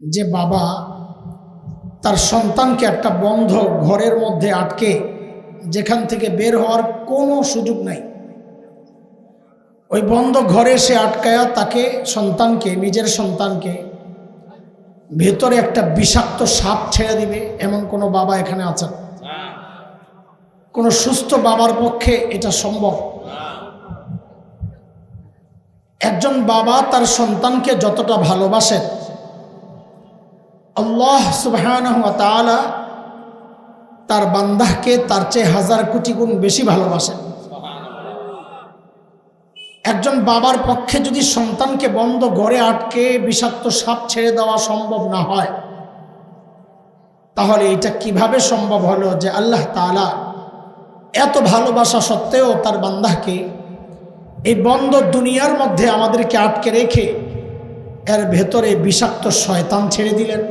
যে বাবা তার সন্তানকে একটা বন্ধ ঘরের মধ্যে আটকে যেখান থেকে বের হওয়ার কোনো সুযোগ নাই। ওই বন্ধ ঘরে সে আটকায়া তাকে সন্তানকে, নিজের সন্তানকে ভেতরে একটা বিষাক্ত সাপ ছেড়ে দিবে, এমন কোনো বাবা এখানে আছেন? কোনো সুস্থ বাবার পক্ষে এটা সম্ভব? একজন বাবা তার সন্তানকে যতটা ভালোবাসেন আল্লাহ তাআলা তার বান্দাহকে তার চেয়ে হাজার কোটি গুণ বেশি ভালোবাসেন। একজন বাবার পক্ষে যদি সন্তানকে বন্ধ ঘরে আটকে বিষাক্ত সাপ ছেড়ে দেওয়া সম্ভব না হয়, তাহলে এটা কীভাবে সম্ভব হলো যে আল্লাহ তাআলা এত ভালোবাসা সত্ত্বেও তার বান্দাহকে এই বন্ধ দুনিয়ার মধ্যে আমাদেরকে আটকে রেখে এর ভেতরে বিষাক্ত শয়তান ছেড়ে দিলেন?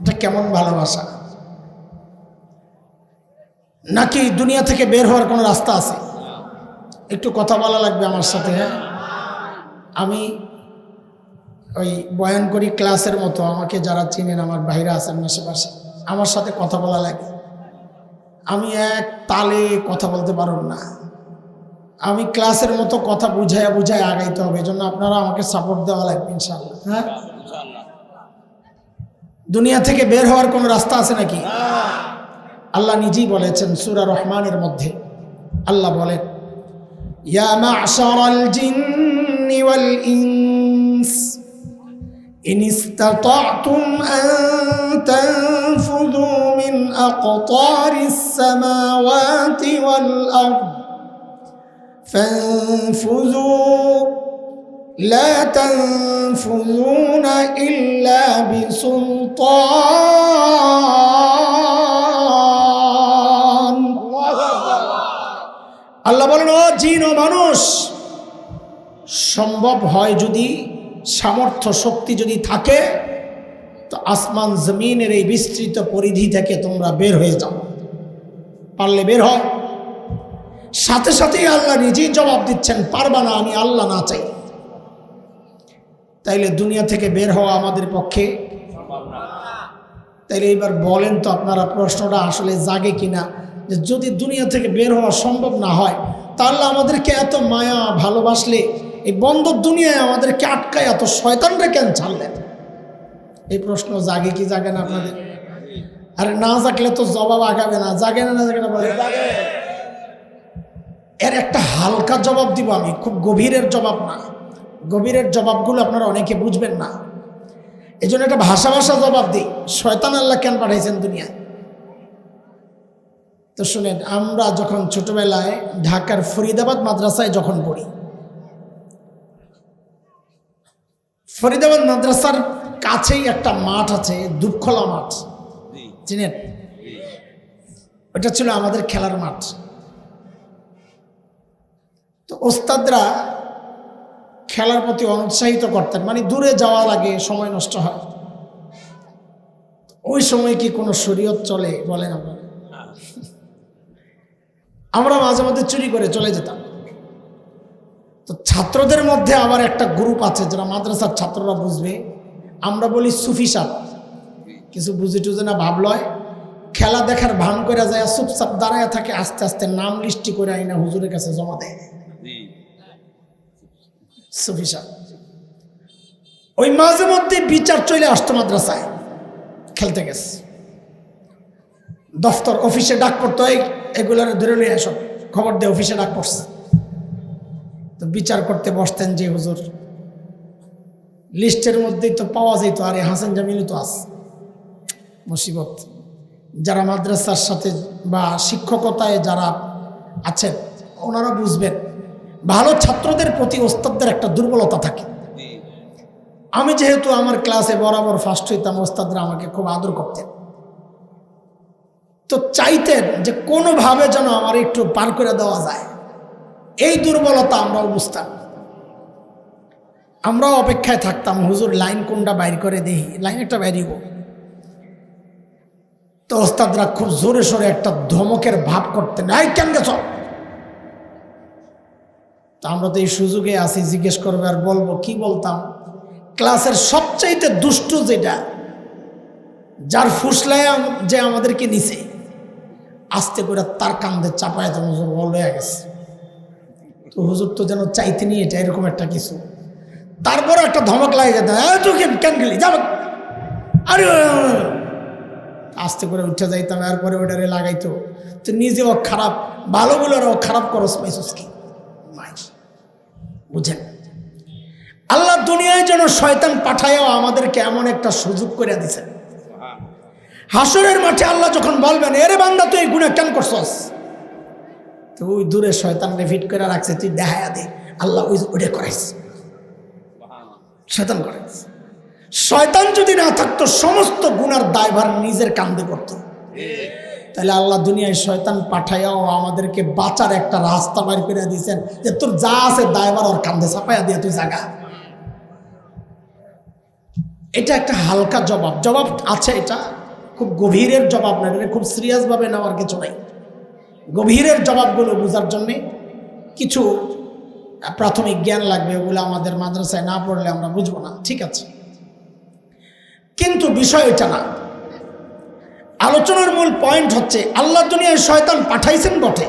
এটা কেমন ভালোবাসা? নাকি দুনিয়া থেকে বের হওয়ার কোনো রাস্তা আছে? একটু কথা বলা লাগবে আমার সাথে হ্যাঁ? আমি ওই বয়ান করি ক্লাসের মতো, আমাকে যারা চিনেন, আমার বাইরে আছেন আশেপাশে, আমার সাথে কথা বলা লাগে। আমি এক তালে কথা বলতে পারব না। আমি ক্লাসের মতো কথা বুঝাইয়া বুঝাই আগাইতে হবে, এজন্য আপনারা আমাকে সাপোর্ট দেওয়া লাগবে ইনশাল্লাহ হ্যাঁ? দুনিয়া থেকে বের হওয়ার কোনো রাস্তা আছে নাকি আল্লাহ নিজেই বলেছেন সুরা রহমানের মধ্যে আল্লাহ বলেন ইয়া মা'শারাল জিন্নি ওয়াল ইনস إن استطعتم أن تنفذوا من أقطار السماوات والأرض فانفذوا لا تنفذون إلا بسلطان আল্লাহ বলেন, ও জিন ও মানুষ, সম্ভব হয় যদি সামর্থ্য শক্তি যদি থাকে, তো আসমান জমিনের এই বিস্তৃত পরিধি থেকে তোমরা বের হয়ে যাও। পারলে বের হও। সাথে সাথেই আল্লাহ নিজেই জবাব দিচ্ছেন, পারবা না, আমি আল্লাহ না চাই। তাইলে দুনিয়া থেকে বের হওয়া আমাদের পক্ষে তাইলে এবার বলেন তো আপনারা প্রশ্নটা আসলে জাগে কিনা যে যদি দুনিয়া থেকে বের হওয়া সম্ভব না হয় তাহলে আমাদেরকে এত মায়া ভালোবাসলে এই বন্ধ দুনিয়ায় আমাদেরকে আটকায় এত শয়তানরা কেন ছাড়লেন? এই প্রশ্ন জাগে কি জাগে না আপনাদের? আরে না জাগলে তো জবাব আগাবে না জাগে না না জাগে না এর একটা হালকা জবাব দিব আমি খুব গভীরের জবাব না। গভীরের জবাবগুলো আপনারা অনেকে বুঝবেন না। এই জন্য একটা ভাষা ভাষা জবাব দিই। শয়তান আল্লাহ কেন পাঠাইছেন দুনিয়া তো শুনেন আমরা যখন ছোটবেলায় ঢাকার ফরিদাবাদ মাদ্রাসায় যখন পড়ি ফরিদাবাদ মাদ্রাসার কাছেই একটা মাঠ আছে দুপখোলা মাঠ। চিনেন? ওটা ছিল আমাদের খেলার মাঠ। তো ওস্তাদরা খেলার প্রতি অনুৎসাহিত করতেন। মানে দূরে যাওয়ার আগে সময় নষ্ট হয়। ওই সময় কি কোনো শরীয়ত চলে বলেন আপনারা? আমরা মাঝে মাঝে চুরি করে চলে যেতাম। তো ছাত্রদের মধ্যে আবার একটা গ্রুপ আছে, যারা মাদ্রাসার ছাত্ররা বুঝবে। আমরা বলি সুফি সাপ। কিছু বুঝে টুঝে না ভাবলয় খেলা দেখার ভান করে যায়, চুপচাপ দাঁড়ায় থাকে, আস্তে আস্তে নাম লিস্টি করে আইনা হুজুরের কাছে জমা দেয়। সুফি সাপ ওই মাঝে মধ্যে বিচার চলে আসতো মাদ্রাসায়। খেলতে গেছে। দফতর অফিসে ডাক পড়তো এগুলার ধরে নিয়ে এসব খবর দিয়ে অফিসে ডাক পড়ছে। তো বিচার করতে বসতেন যে হুজুর। লিস্টের মধ্যেই তো পাওয়া যেত, আরে হাসান জামিলও তো আস মুসিবত। যারা মাদ্রাসার সাথে বা শিক্ষকতায় যারা আছেন, ওনারা বুঝবেন। ভালো ছাত্রদের প্রতি ওস্তাদদের একটা দুর্বলতা থাকে। আমি যেহেতু আমার ক্লাসে বরাবর ফার্স্ট হইতাম ওস্তাদরা আমাকে খুব আদর করতেন। তো চাইতেন যে কোনোভাবে যেন আমার একটু পার করে দেওয়া যায়। এই দুর্বলতা আমরাও বুঝতাম। আমরাও অপেক্ষায় থাকতাম, হুজুর, লাইন কোনটা বাইর করে দেই? লাইন একটা বাইরিব তো ওস্তাদরা খুব জোরে সোরে একটা ধমকের ভাব করতেন, এই কেন গেছ তা আমরা তো এই সুযোগে আসি জিজ্ঞেস করবে আর বলব, কি বলতাম? ক্লাসের সবচাইতে দুষ্ট যেটা, যার ফুসলায় যে আমাদেরকে নিছে, আস্তে করে তার কান্দে চাপায় তো হুজুর বল হয়ে গেছে। তো হুজুর তো যেন চাইতে নিয়ে এটা এরকম একটা কিছু। তারপর একটা ধমক লাগে যেত "এই তুই কেন গেলি? যাব আরে আস্তে করে উঠে যাইতাম, এরপরে ওটারে লাগাইতো। তো নিজেও খারাপ ভালোগুলোরও খারাপ করস পাইছিস কি? বুঝেন আল্লাহ দুনিয়ায় যেন শয়তান পাঠায়ও আমাদেরকে এমন একটা সুযোগ করে দিছে। হাসরের মাঠে আল্লাহ যখন বলবেন, এরে বান্দা, তুই গুণা কেন করছস? তো ওই দূরে শয়তান রেফিট করে রাখছে, তুই দেখায়া দে, আল্লাহ ওই ওটা করাইস শয়তান করাইস শয়তান যদি না থাকতো, সমস্ত গুনার দায়ভার নিজের কান্দে করতো তাহলে আল্লাহ দুনিয়ায় শয়তান পাঠাইয়াও আমাদেরকে বাঁচার একটা রাস্তা বাইর করে দিয়েছেন যে তোর যা আছে দায়ভার ওর কান্দে চাপাইয়া দিয়ে তুই জাগা। এটা একটা হালকা জবাব। জবাব আছে এটা। খুব গভীরের জবাব না, এটা খুব সিরিয়াসভাবে নেওয়ার কিছু নাই। গভীরের জবাবগুলো বোঝার জন্যে কিছু প্রাথমিক জ্ঞান লাগবে, ওগুলো আমাদের মাদ্রাসায় না পড়লে আমরা বুঝব না। ঠিক আছে। কিন্তু বিষয় এটা না। আলোচনার মূল পয়েন্ট হচ্ছে, আল্লাহ দুনিয়ায় শয়তান পাঠাইছেন বটে।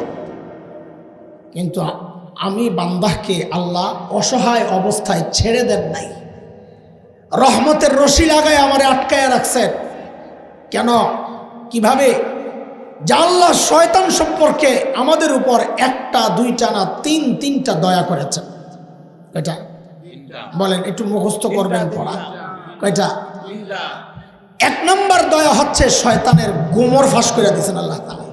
কিন্তু আমি বান্দাহকে আল্লাহ অসহায় অবস্থায় ছেড়ে দেন নাই। রহমতের রশি লাগায় আমারে আটকায় রাখছেন। কেন? কীভাবে? আল্লাহ শয়তান সম্পর্কে আমাদের উপর একটা, দুইটা না তিন, তিনটা দয়া করেছেন। কয়টা? বলেন, একটু মুখস্থ করবেন পড়া। কয়টা? এক নম্বর দয়া হচ্ছে শয়তানের গোমর ফাঁস করে দিয়েছেন আল্লাহ তাআলা।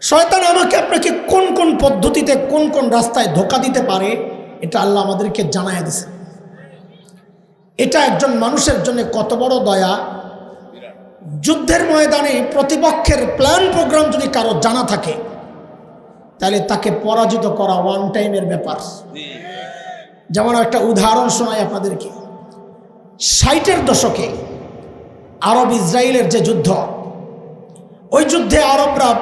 শয়তান আমাকে আপনাকে কোন কোন পদ্ধতিতে, কোন কোন রাস্তায় ধোকা দিতে পারে, এটা আল্লাহ আমাদেরকে জানায় দিছে এটা একজন মানুষের জন্য কত বড় দয়া। যুদ্ধের ময়দানে প্রতিপক্ষের প্ল্যান প্রোগ্রাম যদি কারও জানা থাকে, তাহলে তাকে পরাজিত করা ওয়ান টাইমের ব্যাপার। যেমন একটা উদাহরণ শোনাই আপনাদেরকে। ষাটের দশকে আরব ইসরায়েলের যে যুদ্ধ, ওই যুদ্ধে আরবরা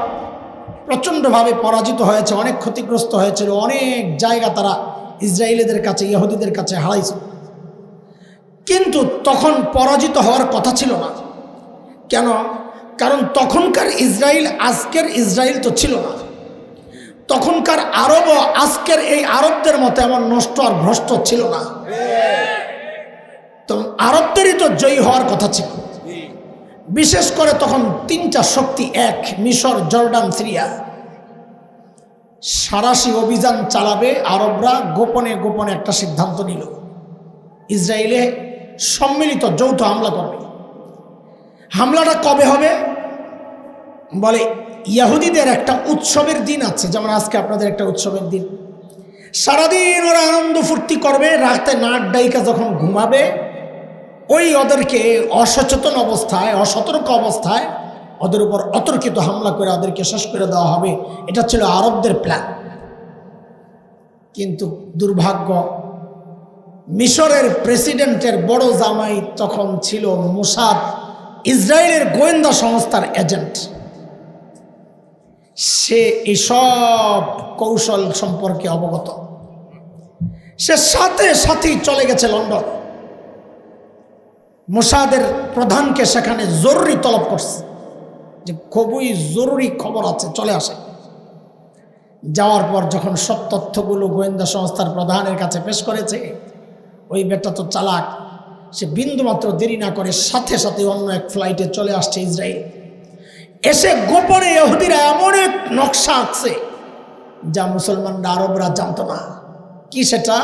প্রচণ্ডভাবে পরাজিত হয়েছে, অনেক ক্ষতিগ্রস্ত হয়েছিল অনেক জায়গা তারা ইসরায়েলিদের কাছে, ইহুদিদের কাছে হারাইছে। কিন্তু তখন পরাজিত হওয়ার কথা ছিল না। কেন? কারণ তখনকার ইসরায়েল আজকের ইসরায়েল তো ছিল না। তখনকার আরবও আজকের এই আরবদের মতো এমন নষ্ট আর ভ্রষ্ট ছিল না। তো আরবদেরই তো জয়ী হওয়ার কথা ছিল। বিশেষ করে তখন তিনটা শক্তি এক, মিশর, জর্ডান, সিরিয়া। সারাশি অভিযান চালাবে আরবরা, গোপনে গোপনে একটা সিদ্ধান্ত নিল। ইসরায়েলে সম্মিলিত যৌথ হামলা করবে। হামলাটা কবে হবে? বলে ইয়াহুদিদের একটা উৎসবের দিন আছে। যেমন আজকে আপনাদের একটা উৎসবের দিন। সারাদিন ওরা আনন্দ ফুর্তি করবে, রাতে নাট ডাইকা যখন ঘুমাবে ওই ওদেরকে অসচেতন অবস্থায়, অসতর্ক অবস্থায় ওদের উপর অতর্কিত হামলা করে ওদেরকে শেষ করে দেওয়া হবে। এটা ছিল আরবদের প্ল্যান কিন্তু দুর্ভাগ্য, মিশরের প্রেসিডেন্টের বড় জামাই তখন ছিল মোসাদ, ইসরায়েলের গোয়েন্দা সংস্থার এজেন্ট। সে এসব কৌশল সম্পর্কে অবগত। সে সাথে সাথেই চলে গেছে লন্ডন। মোসাদের প্রধানকে সেখানে জরুরি তলব করছে যে খুবই জরুরি খবর আছে, চলে আসে। যাওয়ার পর যখন সব তথ্যগুলো গোয়েন্দা সংস্থার প্রধানের কাছে পেশ করেছে, ওই বেটা তো চালাক, সে বিন্দুমাত্র দেরি না করে সাথে সাথে অন্য এক ফ্লাইটে চলে আসছে ইসরায়েল। এসে গোপনে ইহুদিরা এমন এক নকশা আঁকছে যা মুসলমানরা, আরবরা জানতো না। কি সেটা?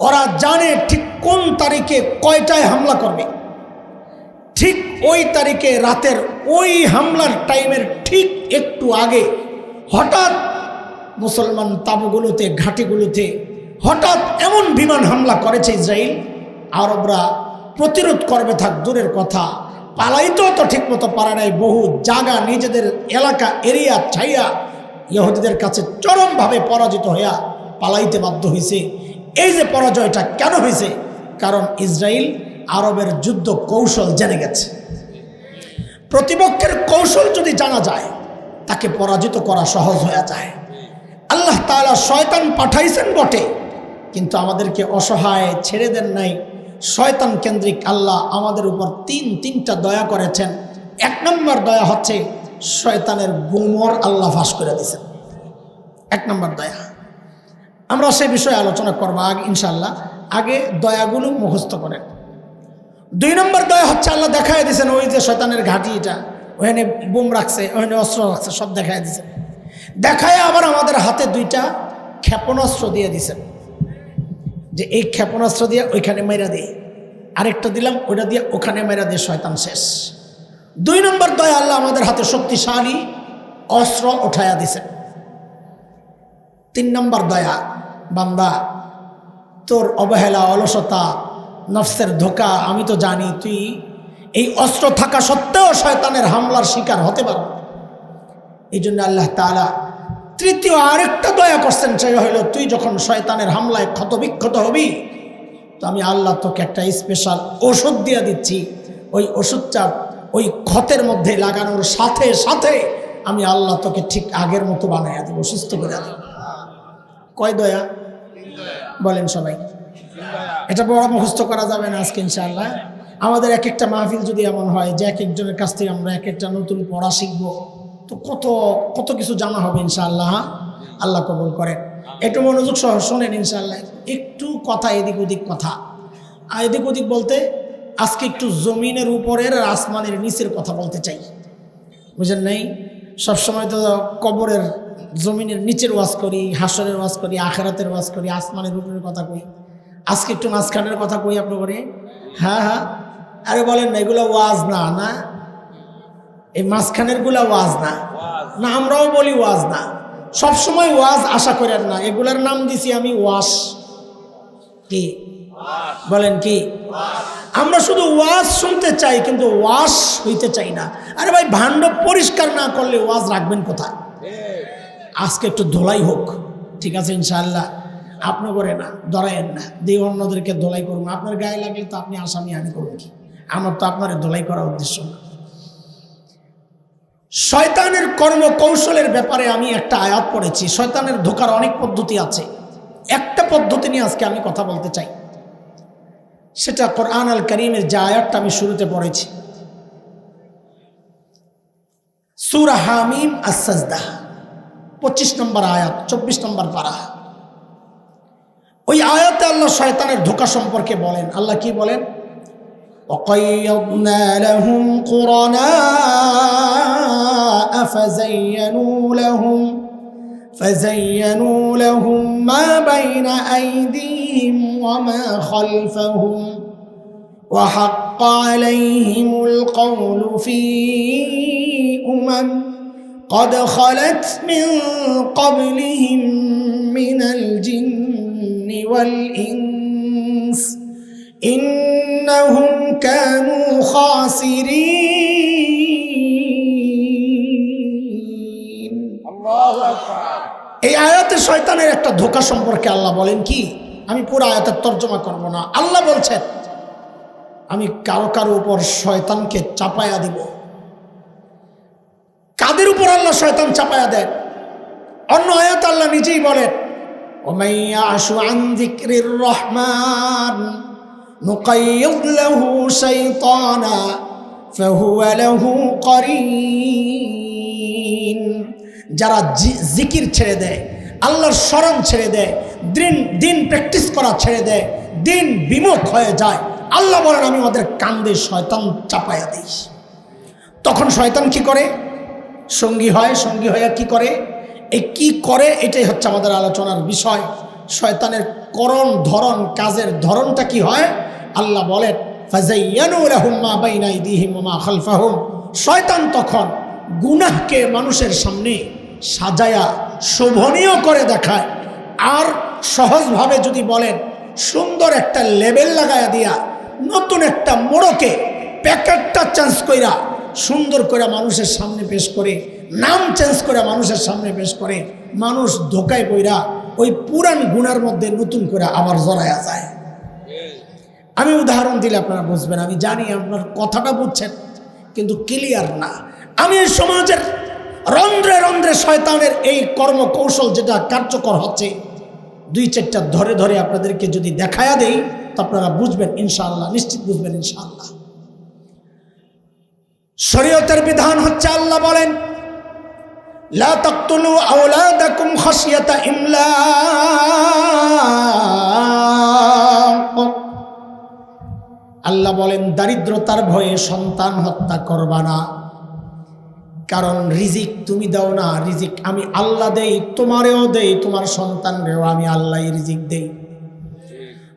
ওরা জানে ঠিক কোন তারিখে কয়টায় হামলা করবে। ঠিক ওই তারিখে রাতের ওই হামলার টাইমের ঠিক একটু আগে হঠাৎ মুসলমান তাবুগুলোতে, ঘাটিগুলোতে হঠাৎ এমন বিমান হামলা করেছে ইসরায়েল আরবরা প্রতিরোধ করবে থাক, দূরের কথা। পালাইতেও তো ঠিক মতো পারে নাই, বহু জায়গা নিজেদের এলাকা এরিয়া ছাইয়া ইহুদিদের কাছে চরমভাবে পরাজিত হইয়া পালাইতে বাধ্য হয়েছে এই যে পরাজয়টা কেন হয়েছে কারণ ইসরায়েল আরবের যুদ্ধ কৌশল জেনে গেছে। প্রতিপক্ষের কৌশল যদি জানা যায়, তাকে পরাজিত করা সহজ হয়ে যায়। আল্লাহ তালা শয়তান পাঠাইছেন বটে, কিন্তু আমাদেরকে অসহায় ছেড়ে দেন নাই। শয়তান কেন্দ্রিক আল্লাহ আমাদের উপর তিন, তিনটা দয়া করেছেন। এক নম্বর দয়া হচ্ছে শয়তানের গুমর আল্লাহ ফাঁস করে দিয়েছেন। এক নম্বর দয়া। আমরা সে বিষয়ে আলোচনা করব আগে ইনশাল্লাহ আগে দয়াগুলো মুখস্থ করেন। দুই নম্বর দয়া হচ্ছে আল্লাহ দেখাই দিয়েছেন, ওই যে শয়তানের ঘাঁটি এটা। ওখানে বোম রাখছে, ওখানে অস্ত্র রাখছে, সব দেখাই দিয়েছেন। দেখায় আবার আমাদের হাতে দুইটা ক্ষেপণাস্ত্র দিয়ে দিছেন যে এই ক্ষেপণাস্ত্র দিয়ে ওইখানে মেরা দিয়ে, আরেকটা দিলাম, ওইটা দিয়ে ওখানে মেরা দিয়ে শয়তান শেষ। দুই নম্বর দয়া আল্লাহ আমাদের হাতে শক্তিশালী অস্ত্র উঠাইয়া দিছেন তিন নম্বর দয়া, বান্দা, তোর অবহেলা, অলসতা নফসের ধোকা আমি তো জানি তুই এই অস্ত্র থাকা সত্ত্বেও শয়তানের হামলার শিকার হতে পারো এই জন্য আল্লাহ তালা তৃতীয় আরেকটা দয়া করছেন সে হইল তুই যখন শয়তানের হামলায় ক্ষতবিক্ষত হবি তো আমি আল্লাহ তোকে একটা স্পেশাল ওষুধ দিয়ে দিচ্ছি। ওই ওষুধটা ওই ক্ষতের মধ্যে লাগানোর সাথে সাথে আমি আল্লাহ তোকে ঠিক আগের মতো বানাইয়া দেবো সুস্থ করে দেবো। কয় দয়া। বলেন সবাই। এটা বড় মুখস্থ করা যাবে না আজকে ইনশাআল্লাহ। আমাদের এক একটা মাহফিল যদি এমন হয় যে এক একজনের কাছ থেকে আমরা এক একটা নতুন পড়া শিখব, তো কত কত কিছু জানা হবে ইনশাআল্লাহ হ্যাঁ? আল্লাহ কবুল করেন। একটু মনোযোগ সহ শোনেন ইনশাআল্লাহ। একটু কথা এদিক ওদিক কথা। আর এদিক ওদিক বলতে আজকে একটু জমিনের উপরের আর আসমানের নিচের কথা বলতে চাই। বুঝেন নেই? সবসময় তো কবরের জমিনের নিচের ওয়াজ করি, হাসরের ওয়াজ করি, আখেরাতের ওয়াজ করি, আসমানের উপরের কথা কই। আজকে একটু মাঝখানের কথা কই আপনি করে হ্যাঁ হ্যাঁ। আরে বলেন না, এগুলো ওয়াজ না না। এই মাঝখানেরগুলা ওয়াজ না। না, আমরাও বলি ওয়াজ না। সবসময় ওয়াজ আশা করেন না। এগুলার নাম দিছি আমি ওয়াশ। কি? বলেন কি? আমরা শুধু ওয়াজ শুনতে চাই, কিন্তু ওয়াশ হইতে চাই না। আরে ভাই ভাণ্ড পরিষ্কার না করলে ওয়াজ রাখবেন কোথায়? আজকে একটু ধোলাই হোক। ঠিক আছে, ইনশাআল্লাহ। আপনি করে না ধরাইয়েন না, দিয়ে অন্যদেরকে দোলাই করুন। আপনার গায়ে লাগলে তো আপনি আসামি আমি করুন কি? আমার তো আপনার দোলাই করার উদ্দেশ্য না। শয়তানের কর্ম কৌশলের ব্যাপারে আমি একটা আয়াত পড়েছি। শয়তানের ধোকার অনেক পদ্ধতি আছে। একটা পদ্ধতি নিয়ে আজকে আমি কথা বলতে চাই। সেটা কোরআন আল করিমের যে আয়াতটা আমি শুরুতে পড়েছি। সুরা হামিম আসাজদা পঁচিশ নম্বর আয়াত, চব্বিশ নম্বর পারা। ওই আয়াতে আল্লাহ শয়তানের ধোকা সম্পর্কে বলেন আল্লাহ কি বলেন وقيضنا لهم قرناء فزينوا لهم فزينوا لهم ما بين أيديهم وما خلفهم وحق عليهم القول في أمم قد خلت من قبلهم من الجن والإنس إنهم كانوا خاسرين এই আয়াতে শয়তানের একটা ধোকা সম্পর্কে আল্লাহ বলেন কি আমি পুরো আয়াতের তর্জমা করব না আল্লাহ বলছেন আমি কারো কারো উপর শয়তানকে চাপায়া দিব কাদের উপর আল্লাহ শয়তান চাপায়া দেন অন্য আয়াত আল্লাহ নিজেই বলেন ওমাইয়া আশু আন যিকরির রহমান نقيض له شيطانا فهو له قرين যারা জি- জিকির ছেড়ে দেয় আল্লাহর স্মরণ ছেড়ে দেয় দিন দিন প্র্যাকটিস করা ছেড়ে দেয় দিন বিমুখ হয়ে যায় আল্লাহ বলেন আমি ওদের কান্দে শয়তান চাপায়া দিই তখন শয়তান কি করে সঙ্গী হয় সঙ্গী হয়ে কি করে এই কি করে? এটাই হচ্ছে আমাদের আলোচনার বিষয়। শয়তানের করণ ধরন কাজের ধরনটা কি হয়? আল্লাহ বলেন শয়তান তখন গুনাহকে মানুষের সামনে সাজায়া শোভনীয় করে দেখায়। আর সহজভাবে যদি বলেন, সুন্দর একটা লেবেল লাগায়া দিয়া, নতুন একটা মোড়কে প্যাকেটটা চেঞ্জ কইরা, সুন্দর করে মানুষের সামনে পেশ করে নাম চেঞ্জ করে মানুষের সামনে পেশ করে, মানুষ ধোকায় পইরা ওই পুরান গুণার মধ্যে নতুন করে আবার জড়ায়া যায়। আমি উদাহরণ দিলে আপনারা বুঝবেন, আমি জানি আপনার কথাটা বুঝছেন, কিন্তু ক্লিয়ার না। আমি সমাজের রন্ধ্রে রন্ধ্রে শয়তানের এই কর্মকৌশল যেটা কার্যকর হচ্ছে, দুই চারটা ধরে ধরে আপনাদেরকে যদি দেখায়া দেই, তো আপনারা বুঝবেন, ইনশাআল্লাহ, নিশ্চিত বুঝবেন, ইনশাআল্লাহ। শরীয়তের বিধান হচ্ছে আল্লাহ বলেন আল্লাহ বলেন দারিদ্রতার ভয়ে সন্তান হত্যা করবা না। কারণ রিজিক তুমি দাও না রিজিক আমি আল্লাহ দেই তোমারেও দেই তোমার সন্তান সন্তানরেও আমি আল্লাহ রিজিক দেই।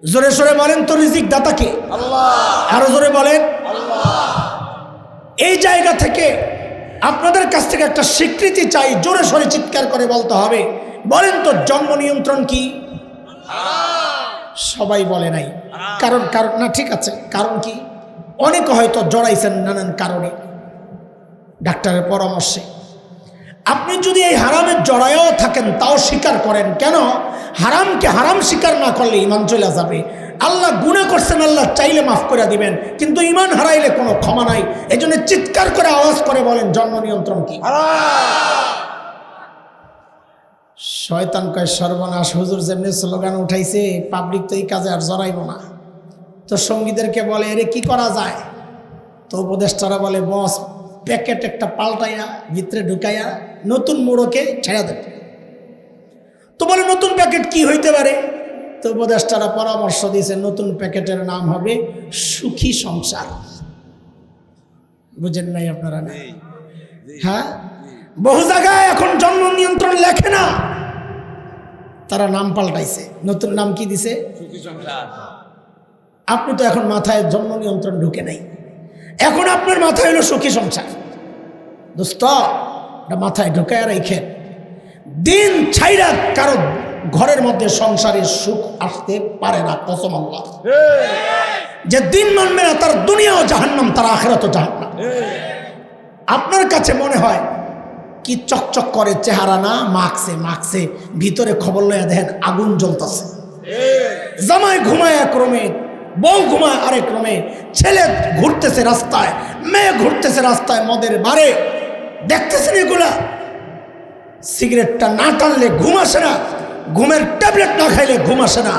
জোরে সোরে বলেন তো রিজিক দাতাকে আরও জোরে বলেন। এই জায়গা থেকে আপনাদের কাছ থেকে একটা স্বীকৃতি চাই, জোরে সোরে চিৎকার করে বলতে হবে। বলেন তো, জন্ম নিয়ন্ত্রণ কি? সবাই বলে নাই। কারণ কারণ, না, ঠিক আছে। কারণ কি? অনেকে হয়তো জড়াইছেন নানান কারণে। ডাক্তারের পরামর্শে। আপনি যদি এই হারামের জড়ায়ও থাকেন, তাও স্বীকার করেন। কেন? হারামকে হারাম স্বীকার না করলে ইমান চলে যাবে। আল্লাহ গুণা করছেন, আল্লাহ চাইলে মাফ করে দিবেন। কিন্তু ইমান হারাইলে কোনো ক্ষমা নাই। এই চিৎকার করে আওয়াজ করে বলেন, জন্ম নিয়ন্ত্রণ কি? শয়তান কয়, সর্বনাশ, হুজুর যেমনি স্লোগান উঠাইছে পাবলিক তো এই কাজে আর জড়াইব না। তো সঙ্গীদেরকে বলে, এরে, কি করা যায়? তো উপদেষ্টারা বলে, বস, প্যাকেট একটা পাল্টাইয়া, ভিতরে ঢুকাইয়া, নতুন মোড়কে ছেড়ে দেবে তো বলে, নতুন প্যাকেট কি হইতে পারে? তো উপদেষ্টারা পরামর্শ দিয়েছে নতুন প্যাকেটের নাম হবে সুখী সংসার। বুঝেন নাই আপনারা হ্যাঁ? বহু জায়গায় এখন জন্ম নিয়ন্ত্রণ লেখে না। তারা নাম পাল্টাইছে। নতুন নাম কি দিছে? আপনি তো এখন মাথায় জন্ম নিয়ন্ত্রণ ঢুকে নাই। এখন আপনার মাথায় হলো সুখী সংসার। দোস্ত মাথায় ঢুকায় রেখেন। দিন ছাইরা কারও ঘরের মধ্যে সংসারের সুখ আসতে পারে না, কসম আল্লাহ। যে দিন মানবে না, তার দুনিয়াও জাহান্নাম, তার আখেরাতও জাহান্নাম। আপনার কাছে মনে হয় কি চকচক করে চেহারা না? মাখছে মাখছে। ভিতরে খবর লইয়া দেখেন আগুন জ্বলতেছে। জামাই ঘুমায় এক বউ ঘুমায় আরেক রুমে, ছেলে ঘুরতেছে রাস্তায়, মেয়ে ঘুরতেছে রাস্তায় মদের বারে। দেখতেছেন এগুলা? সিগারেটটা না টানলে ঘুম আসে না ঘুমের ট্যাবলেট না খাইলে ঘুম আসে না।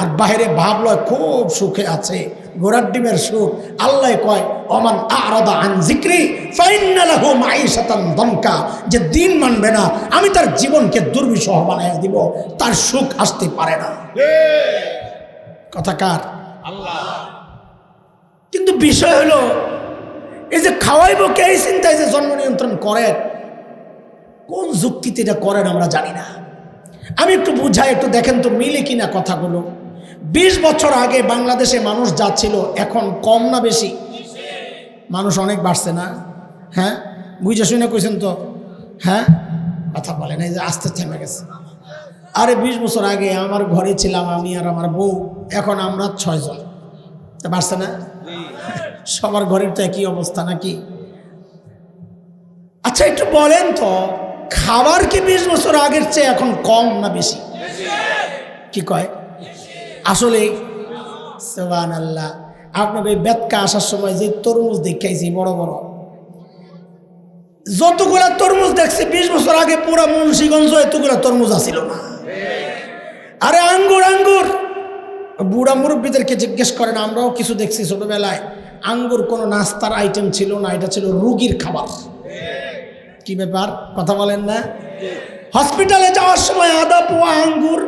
আর বাইরে ভাবলো খুব সুখে আছে, ঘোড়ার ডিমের সুখ। আল্লাহ কয়, অমান আরাদা আন জিক্রি ফাইনালাহু মাইশাতান দমকা। যে দিন মানবে না, আমি তার জীবনকে দুর্বিষহ বানাইয়া দিব, তার সুখ আসতে পারে না। কথা কার? আল্লাহ কিন্তু বিষয় হলো, এই যে খাওয়াইব কে এই চিন্তায় যে জন্ম নিয়ন্ত্রণ করেন কোন যুক্তিতে এটা করেন আমরা জানি না। আমি একটু বুঝাই, একটু দেখেন তো মিলে কিনা কথাগুলো। বিশ বছর আগে বাংলাদেশে মানুষ যাচ্ছিল এখন কম না বেশি? মানুষ অনেক বাড়ছে না? হ্যাঁ? বুঝে শুনে কইছেন তো? হ্যাঁ? কথা বলেন, এই যে আস্তে থেমে গেছে। আরে বিশ বছর আগে আমার ঘরে ছিলাম আমি আর আমার বউ, এখন আমরা ছয়জন তা বাড়ছে না? সবার ঘরের তো একই অবস্থা নাকি? আচ্ছা একটু বলেন তো খাবার কি বিশ বছর আগের চেয়ে এখন কম না বেশি? কি কয়? আসলে আল্লাহ আপনাকে ওই বেতকা আসার সময় যে তরমুজ দেখাইছি বড় বড়। যতগুলা তরমুজ দেখছি, বিশ বছর আগে পুরা মুন্সীগঞ্জ এতগুলা তরমুজ আসিল না। আরে আঙ্গুর আঙ্গুর! বুড়া মুরব্বীদেরকে জিজ্ঞেস করেন, আমরাও কিছু দেখছি ছোটবেলায়, আঙ্গুর কোনো নাস্তার আইটেম ছিল না, এটা ছিল রুগীর খাবার। কি ব্যাপার? কথা বলেন না। হসপিটালে যাওয়ার সময় আদা পোয়া আঙ্গুর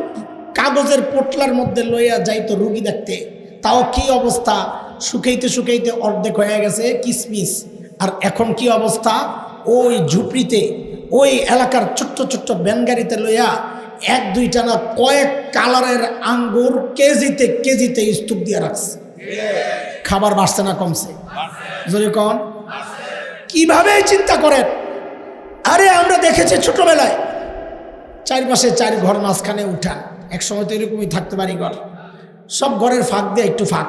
কাগজের পোটলার মধ্যে লইয়া যাইতো রুগী দেখতে। তাও কি অবস্থা? শুকাইতে শুকাইতে অর্ধেক হয়ে গেছে কিসমিস। আর এখন কি অবস্থা? ওই ঝুপড়িতে, ওই এলাকার ছোট্ট ছোট্ট ব্যানগাড়িতে লইয়া এক দুইটা না কয়েক কালারের আঙ্গুর কেজিতে কেজিতে স্তূপ দিয়ে রাখছে। খাবার বাড়ছে না কমছে? যদি কন। কীভাবে চিন্তা করেন? আরে, আমরা দেখেছি ছোটবেলায় চারপাশে চার ঘর, মাঝখানে উঠান এক সময় তো এরকমই থাকতে পারি ঘর। সব ঘরের ফাঁক দিয়ে একটু ফাঁক।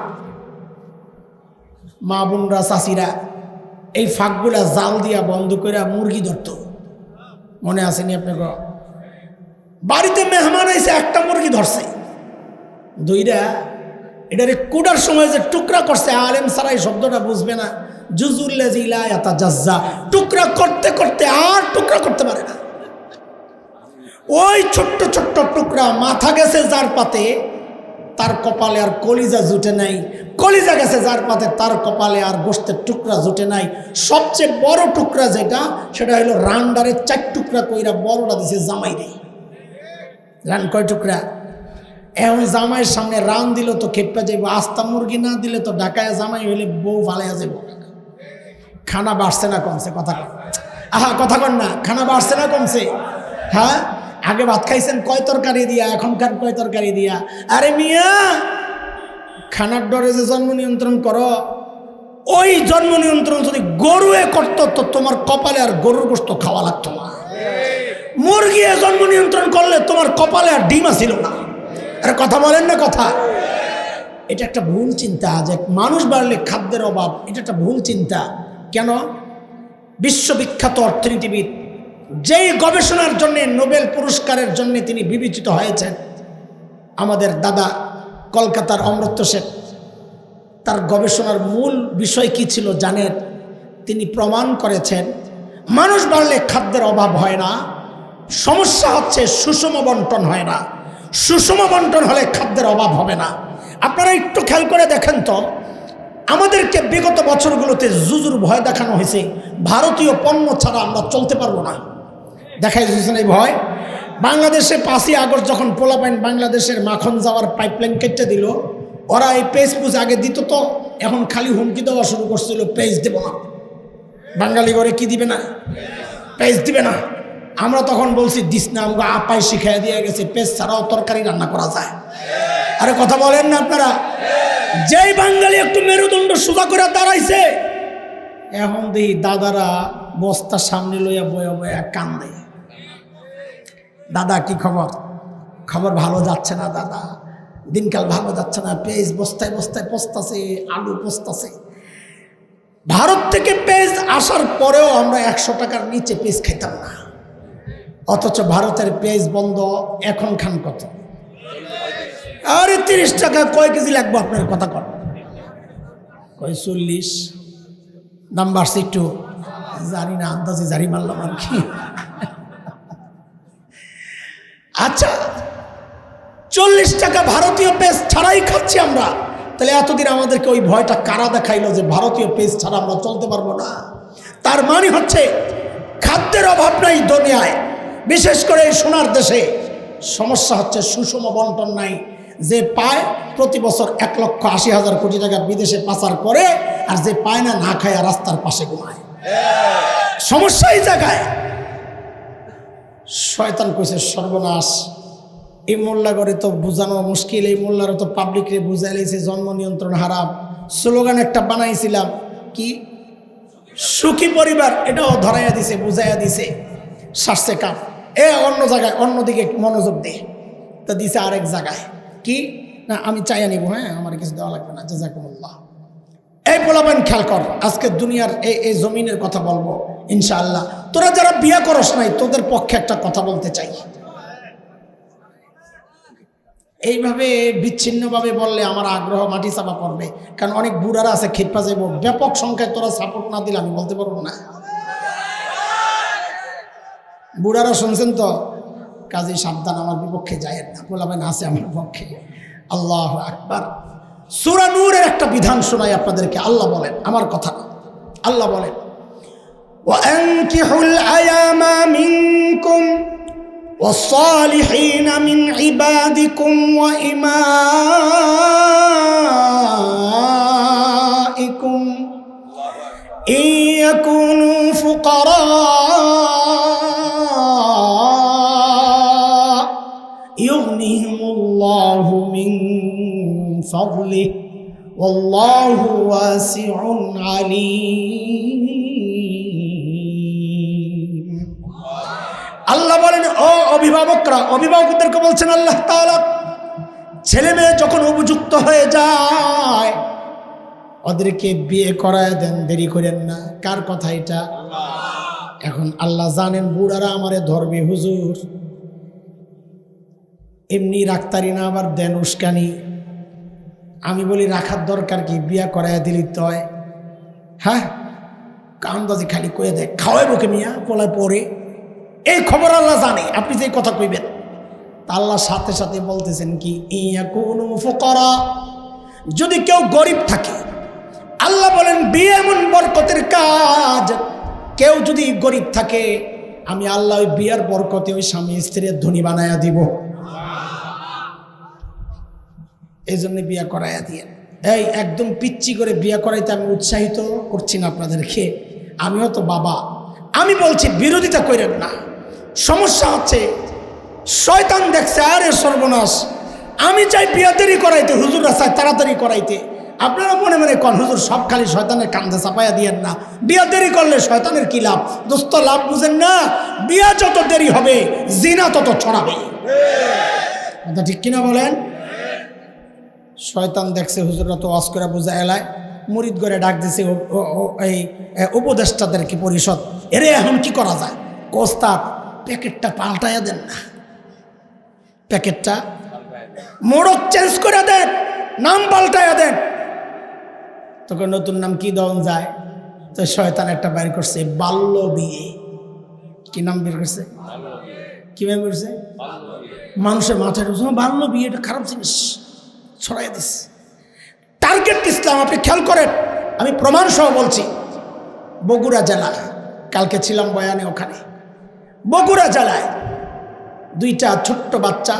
মা, বোনরা, চাষিরা, এই ফাঁকগুলা জাল দিয়া বন্ধ করে মুরগি ধরত। মনে আসেনি আপনাকে? বাড়িতে মেহমান এসে একটা মুরগি ধরছে। দুইটা এটারে কুড়ার সময় যে টুকরা করছে, আলেম সারাই শব্দটা বুঝবে না। জুজুল্লাজিলা টুকরা করতে করতে আর টুকরা করতে পারে না। ওই ছোট্ট ছোট্ট টুকরা মাথা গেছে যার পাতে, তার কপালে আর কলিজা জুটে নাই। কলিজা গেছে যার পাতে, তার কপালে আর গোস্তের টুকরা জুটে নাই। সবচেয়ে বড় টুকরা যেটা, সেটা হলো রান্ডারের চার টুকরা কইরা বড়টা দিছে জামাই রে। রান কয় টুকরা? এখন জামাইয়ের সামনে রান দিল তো খেপা যাইব, আস্তা মুরগি না দিলে তো ঢাকায় জামাই হইলে বউ ফালাইয়া যাইব। খানা বাড়ছে না কমছে, কথা আহা, কথা কন না, খানা বাড়ছে না কমছে। হ্যাঁ? আগে ভাত খাইছেন, কয় তরকারি দিয়া, এখনকার কয় তরকারি দিয়া? আরে মিয়া, খানার ডরে যে জন্ম নিয়ন্ত্রণ করো, ওই জন্ম নিয়ন্ত্রণ যদি গরুয়ে করতো, তো তোমার কপালে আর গরুর গোস্ত খাওয়া লাগতো না। মুরগি জন্ম নিয়ন্ত্রণ করলে তোমার কপালে আর ডিমা ছিল না। আরে কথা বলেন না কথা। এটা একটা ভুল চিন্তা, যে মানুষ বাড়লে খাদ্যের অভাব, এটা একটা ভুল চিন্তা। কেন? বিশ্ববিখ্যাত অর্থনীতিবিদ, যেই গবেষণার জন্য, নোবেল পুরস্কারের জন্য তিনি বিবেচিত হয়েছেন, আমাদের দাদা কলকাতার অমৃত সেন। তার গবেষণার মূল বিষয় কি ছিল জানেন? তিনি প্রমাণ করেছেন, মানুষ বাড়লে খাদ্যের অভাব হয় না, সমস্যা হচ্ছে সুষম বন্টন হয় না। সুষম বন্টন হলে খাদ্যের অভাব হবে না। আপনারা একটু খেয়াল করে দেখেন তো আমাদেরকে বিগত বছরগুলোতে জুজুর ভয় দেখানো হয়েছে। ভারতীয় পণ্য ছাড়া আমরা চলতে পারব না। দেখাই দিয়েছেন এই ভয়। বাংলাদেশে পাঁচই আগস্ট যখন পোলা পোলাপাইন বাংলাদেশের মাখন যাওয়ার পাইপলাইন কেটে দিল, ওরা এই পেজ পুজ আগে দিত তো, এখন খালি হুমকি দেওয়া শুরু করছিল পেজ দেব না। বাঙালি ঘরে কি দিবে না? পেজ দিবে না। আমরা তখন বলছি, দিস না আমাকে আপায় শিখাই দিয়ে গেছে পেজ ছাড়াও তরকারি রান্না করা যায়। আরে কথা বলেন না আপনারা। যেই বাঙালি একটু মেরুদণ্ড সোজা করে দাঁড়াইছে, এখন দেখি দাদারা বস্তা সামনে লইয়া বয়া বয়া কান্দে। দাদা, কি খবর? খবর ভালো যাচ্ছে না দাদা? দিনকাল ভালো যাচ্ছে না, পেঁয়াজ বস্তায় বস্তায় পস্তাছে আলু পস্তাছে ভারত থেকে পেঁয়াজ আসার পরেও আমরা একশো টাকার নিচে পেঁয়াজ খেতাম না। অথচ ভারতের পেঁয়াজ বন্ধ এখন খান কত? আরে তিরিশ টাকা কয় কেজি লাগবো আপনার কথা কর কয় চল্লিশ? দাম বাড়ছে একটু। জানি না, আন্দাজে জারি মারলাম আর কি। আচ্ছা চল্লিশ টাকা ভারতীয় পেজ ছাড়াই খাচ্ছি আমরা। তাহলে এতদিন আমাদেরকে ওই ভয়টা কারা দেখাইলো যে ভারতীয় পেজ ছাড়া আমরা চলতে পারব না? তার মানে হচ্ছে, খাদ্যের অভাব নাই দুনিয়ায়। বিশেষ করে সোনার দেশে। সমস্যা হচ্ছে সুষম বন্টন নাই। যে পায় প্রতি বছর এক লক্ষ আশি হাজার কোটি টাকা বিদেশে পাচার করে, আর যে পায় না না খায় রাস্তার পাশে ঘুমায়। সমস্যা এই জায়গায়। শয়তান কইছে, সর্বনাশ। এই মোল্লা করে তো বোঝানো মুশকিল, এই মোল্লারও তো পাবলিকরে বুঝাই লাইছে, জন্ম নিয়ন্ত্রণ হারাম। স্লোগান একটা বানাইছিলাম, কি? সুখী পরিবার, এটাও ধরাইয়া দিছে, বুঝাইয়া দিছে। সারছে কাম। এ, অন্য জায়গায়, অন্যদিকে মনোযোগ দে। তা দিছে আরেক জায়গায়। কি? না, আমি চাইয়া নিব হ্যাঁ আমার কিছু দেওয়া লাগবে না, জাজাকুমুল্লাহ। এই পোলাবেন খেয়াল কর, আজকে দুনিয়ার এই এই জমিনের কথা বলব, ইনশাআল্লাহ। তোরা যারা বিয়ে করস নাই, তোদের পক্ষে একটা কথা বলতে চাই। এইভাবে বিচ্ছিন্নভাবে বললে আমার আগ্রহ মাটি চাপা পড়বে, কারণ অনেক বুড়ারা আছে খেপা যাইব ব্যাপক সংখ্যায় তোরা সাপোর্ট না দিলে আমি বলতে পারব না। বুড়ারা শুনছেন তো? কাজে সাবধান আমার বিপক্ষে যায় না বলাবেন আছে আমার পক্ষে আল্লাহ আকবার সুরা নূরের একটা বিধান শোনাই আপনাদেরকে আল্লাহ বলেন আমার কথা না আল্লাহ বলেন وأنكحوا الأيام منكم والصالحين من عبادكم وإمائكم إن يكونوا فقراء فضله والله واسع عليم আল্লাহ বলেন ও অভিভাবকরা অভিভাবকদেরকে বলছেন আল্লাহ তাআলা ছেলে মেয়ে যখন উপযুক্ত হয়ে যায় ওদেরকে বিয়ে করায় দেন দেরি করেন না কার কথা এটা এখন আল্লাহ জানেন বুড়ারা আমারে ধরবে হুজুর এমনি রাখতারি না আবার দেন উস্কানি আমি বলি, রাখার দরকার কি? বিয়া করাইয়া দিলি তয়। হ্যাঁ? কান্দাজি খালি কয়ে দেয় খাওয়াই বুকে মিয়া? পোলায় পরে, এই খবর আল্লাহ জানে, আপনি যে কথা কইবেন। তা আল্লাহ সাথে সাথে বলতেছেন কি ইয়া কোন ফকরা। যদি কেউ গরিব থাকে, আল্লাহ বলেন, বিয়ে এমন বরকতের কাজ। কেউ যদি গরিব থাকে, আমি আল্লাহ ওই বিয়ার বরকতে ওই স্বামী স্ত্রীর ধনী বানায়া দিব। এই জন্য বিয়া করাইয়া দিয়ে। এই, একদম পিচ্ছি করে বিয়া করাইতে আমি উৎসাহিত করছি না আপনাদেরকে। আমিও তো বাবা। আমি বলছি, বিরোধিতা করেন না। সমস্যা হচ্ছে, শয়তান দেখছে, আরে সর্বনাশ। আমি চাই বিয়া দেরি করাইতে, হুজুর রাস্তায় তাড়াতাড়ি করাইতে। আপনারা মনে মনে কন, হুজুর সব খালি শয়তানের কান্দে চাপাইয়া দিয়েন না। বিয়া দেরি করলে শয়তানের কি লাভ? দোস্ত, লাভ বুঝেন না? বিয়া যত দেরি হবে, জিনা তত ছড়াবে। ঠিক কিনা বলেন? শয়তান দেখছে হুজুররা তো ওয়াজ করে বোঝা এলায়। মুরিদ করে ডাক দিছে এই উপদেষ্টাদেরকে পরিষদ। এরে এখন কি করা যায়? কোস্তাদ প্যাকেটটা পাল্টাইয়া দেন না। প্যাকেটটা মোড়ক চেঞ্জ করে দেন নাম পাল্টাইয়া দেন। তোকে নতুন নাম কি দেওয়া যায়? তো শয়তান একটা বাইর করছে বাল্য বিয়ে কি নাম বের করছে? কি বের করছে? মানুষের মাথায় বাল্য বিয়ে এটা খারাপ জিনিস। ছড়াই দিস টার্গেট ইসলাম, আপনি খেয়াল করেন, আমি প্রমাণ সহ বলছি, বগুড়া জেলা কালকে ছিলাম বয়ানে ওখানে, বগুড়া জেলায় দুইটা ছোট্ট বাচ্চা,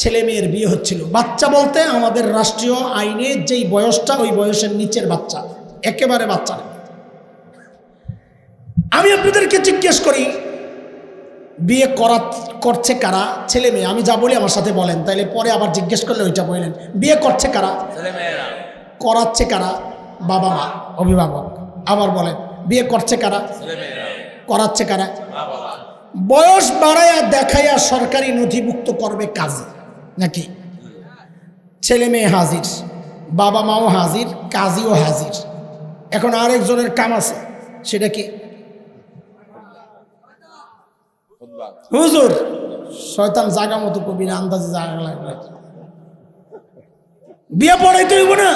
ছেলে মেয়ের বিয়ে হচ্ছিল বাচ্চা বলতে আমাদের রাষ্ট্রীয় আইনে যেই বয়সটা, ওই বয়সের নিচের বাচ্চা, একেবারে বাচ্চা। আমি আপনাদেরকে জিজ্ঞেস করি বিয়ে করা করছে কারা? ছেলে মেয়ে আমি যা বলি আমার সাথে বলেন। তাইলে পরে আবার জিজ্ঞেস করলে ওইটা বললেন। বিয়ে করছে কারা? করাচ্ছে কারা? বাবা মা অভিভাবক। আবার বলেন বিয়ে করছে কারা? করাচ্ছে কারা? বয়স বাড়াইয়া দেখাইয়া সরকারি নথিভুক্ত করবে কাজে। নাকি? ছেলে মেয়ে হাজির বাবা মাও হাজির কাজীও হাজির। এখন আরেকজনের কাম আছে সেটা কি? হুজুর। শয়তান জাগা মতো কবি না আন্দাজে জাগা লাগবে। বিয়ে পড়াইতে হইব না?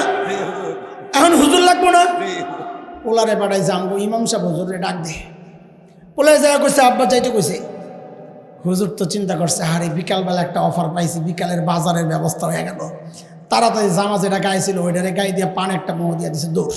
এখন হুজুর লাগবো না? পোলারে পাঠাই যামগো ইমাম সাহেব হুজুরে ডাক দে। পোলায় যায় কইছে আব্বা চাইতে কইছে। হুজুর তো চিন্তা করছে হারে বিকালবেলা একটা অফার পাইছি বিকালের বাজারের ব্যবস্থা হয়ে গেল। তাড়াতাড়ি জামা যেটা গায়ে ছিল ওইটারে গায়ে দিয়ে পান একটা মোহ দিয়ে দিছে দোষ।